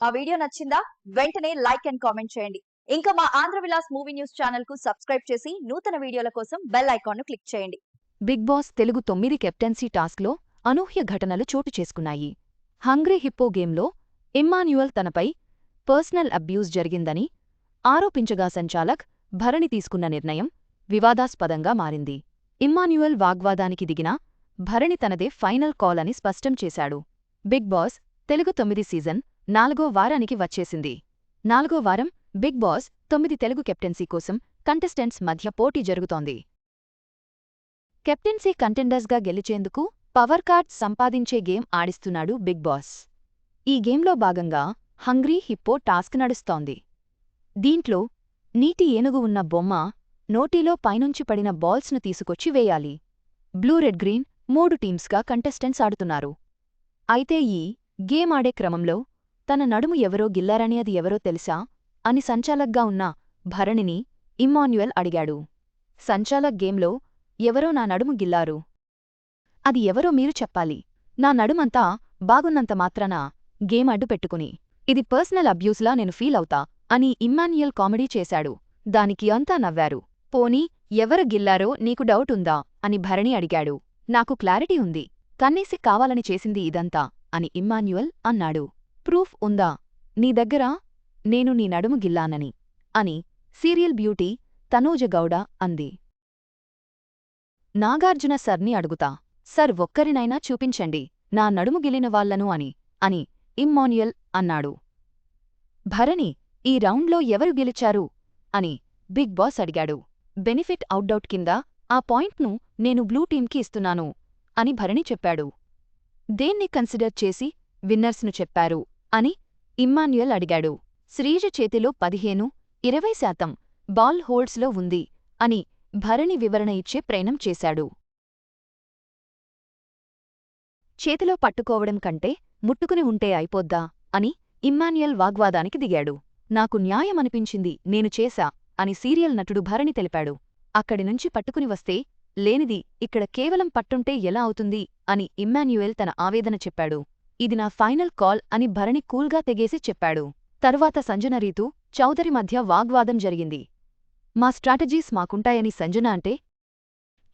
ఆ వీడియో నచ్చిందా? వెంటనే లైక్ అండ్ కామెంట్ చేయండి. ఇంకా మా ఆంధ్ర విలాస్ మూవీ న్యూస్ ఛానల్కు సబ్స్క్రైబ్ చేసి నూతన వీడియోల కోసం బెల్ ఐకాన్ను క్లిక్ చేయండి. బిగ్ బాస్ తెలుగు తొమ్మిది కెప్టెన్సీ టాస్క్లో అనూహ్య ఘటనలు చోటు చేసుకున్నాయి. హంగ్రీ హిప్పో గేమ్లో ఇమ్మాన్యుయల్ తనపై పర్సనల్ అబ్యూజ్ జరిగిందని ఆరోపించగా సంచాలక్ భరణి తీసుకున్న నిర్ణయం వివాదాస్పదంగా మారింది. ఇమ్మాన్యుయల్ వాగ్వాదానికి దిగిన భరణి తనదే ఫైనల్ కాల్ అని స్పష్టం చేశాడు. బిగ్ బాస్ తెలుగు తొమ్మిది సీజన్ నాలుగో వారానికి వచ్చేసింది. నాలుగో వారం బిగ్ బాస్ తొమ్మిది తెలుగు కెప్టెన్సీ కోసం కంటెస్టెంట్స్ మధ్య పోటీ జరుగుతోంది. కెప్టెన్సీ కంటెండర్స్గా గెలిచేందుకు పవర్ కార్డ్ సంపాదించే గేమ్ ఆడిస్తున్నాడు బిగ్ బాస్. ఈ గేమ్లో భాగంగా హంగ్రీ హిప్పో టాస్క్ నడుస్తోంది. దీంట్లో నీటి ఏనుగు ఉన్న బొమ్మ నోటిలో పైనుంచి పడిన బాల్స్ను తీసుకొచ్చి వేయాలి. బ్లూ రెడ్ గ్రీన్ మూడు టీమ్స్గా కంటెస్టెంట్స్ ఆడుతున్నారు. అయితే ఈ గేమ్ ఆడే క్రమంలో తన నడుము ఎవరో గిల్లారని అది ఎవరో తెలుసా? అని సంచాలక్గా ఉన్న భరణిని ఇమ్మాన్యుయల్ అడిగాడు. సంచాలక్ గేమ్లో ఎవరో నా నడుము గిల్లారు. అది ఎవరో మీరు చెప్పాలి. నా నడుమంతా బాగున్నంత మాత్రాన గేమ్ అడ్డుపెట్టుకుని ఇది పర్సనల్ అబ్యూస్లా నేను ఫీల్ అవుతా అని ఇమ్మాన్యుయల్ కామెడీ చేశాడు. దానికి అంతా నవ్వారు. పోనీ ఎవరు గిల్లారో నీకు డౌట్ ఉందా? అని భరణి అడిగాడు. నాకు క్లారిటీ ఉంది. కన్నేసి కావాలని చేసింది ఇదంతా అని ఇమ్మాన్యుయల్ అన్నాడు. ప్రూఫ్ ఉందా? నీ దగ్గర నేను నీ నడుము గిల్లానని అని సీరియల్ బ్యూటీ తనూజ గౌడ అంది. నాగార్జున సర్ని అడుగుతా సర్ ఒక్కరినైనా చూపించండి నా నడుము గిలిన వాళ్ళను అని అని ఇమ్మాన్యుయల్ అన్నాడు. భరణి ఈ రౌండ్లో ఎవరు గెలిచారు? అని బిగ్ బాస్ అడిగాడు. బెనిఫిట్ అవుట్డౌట్ కింద ఆ పాయింట్ను నేను బ్లూ టీంకి ఇస్తున్నాను అని భరణి చెప్పాడు. దేన్ని కన్సిడర్ చేసి విన్నర్స్ను చెప్పారు. అని ఇమ్మాన్యుయల్ అడిగాడు. శ్రీజ చేతిలో పదిహేను ఇరవై శాతం బాల్ హోల్డ్స్లో ఉంది అని భరణి వివరణ ఇచ్చే ప్రయణం చేశాడు. చేతిలో పట్టుకోవడం కంటే ముట్టుకుని ఉంటే అయిపోద్దా అని ఇమ్మాన్యుయల్ వాగ్వాదానికి దిగాడు. నాకు న్యాయమనిపించింది నేను చేశా అని సీరియల్ నటుడు భరణి తెలిపాడు. అక్కడి నుంచి పట్టుకుని వస్తే లేనిది ఇక్కడ కేవలం పట్టుంటే ఎలా అవుతుంది అని ఇమ్మాన్యుయల్ తన ఆవేదన చెప్పాడు. ఇది నా ఫైనల్ కాల్ అని భరణి కూల్గా తెగేసి చెప్పాడు. తరువాత సంజన రీతు చౌదరి మధ్య వాగ్వాదం జరిగింది. మా స్ట్రాటజీస్ మాకుంటాయని సంజన అంటే?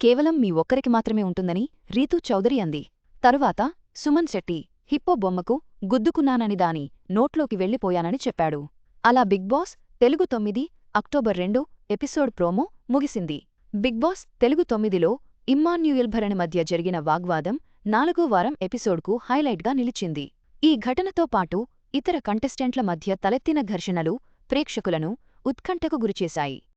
కేవలం మీ ఒక్కరికి మాత్రమే ఉంటుందని రీతు చౌదరి అంది. తరువాత సుమన్ శెట్టి హిప్పో బొమ్మకు గుద్దుకున్నానని దాని నోట్లోకి వెళ్ళిపోయానని చెప్పాడు. అలా బిగ్ బాస్ తెలుగు తొమ్మిది అక్టోబర్ రెండు ఎపిసోడ్ ప్రోమో ముగిసింది. బిగ్ బాస్ తెలుగు తొమ్మిదిలో ఇమ్మాన్యుయల్ భరణి మధ్య జరిగిన వాగ్వాదం నాలుగో వారం ఎపిసోడ్కు హైలైట్గా నిలిచింది. ఈ ఘటనతో పాటు ఇతర కంటెస్టెంట్ల మధ్య తలెత్తిన ఘర్షణలు ప్రేక్షకులను ఉత్కంఠకు గురిచేశాయి.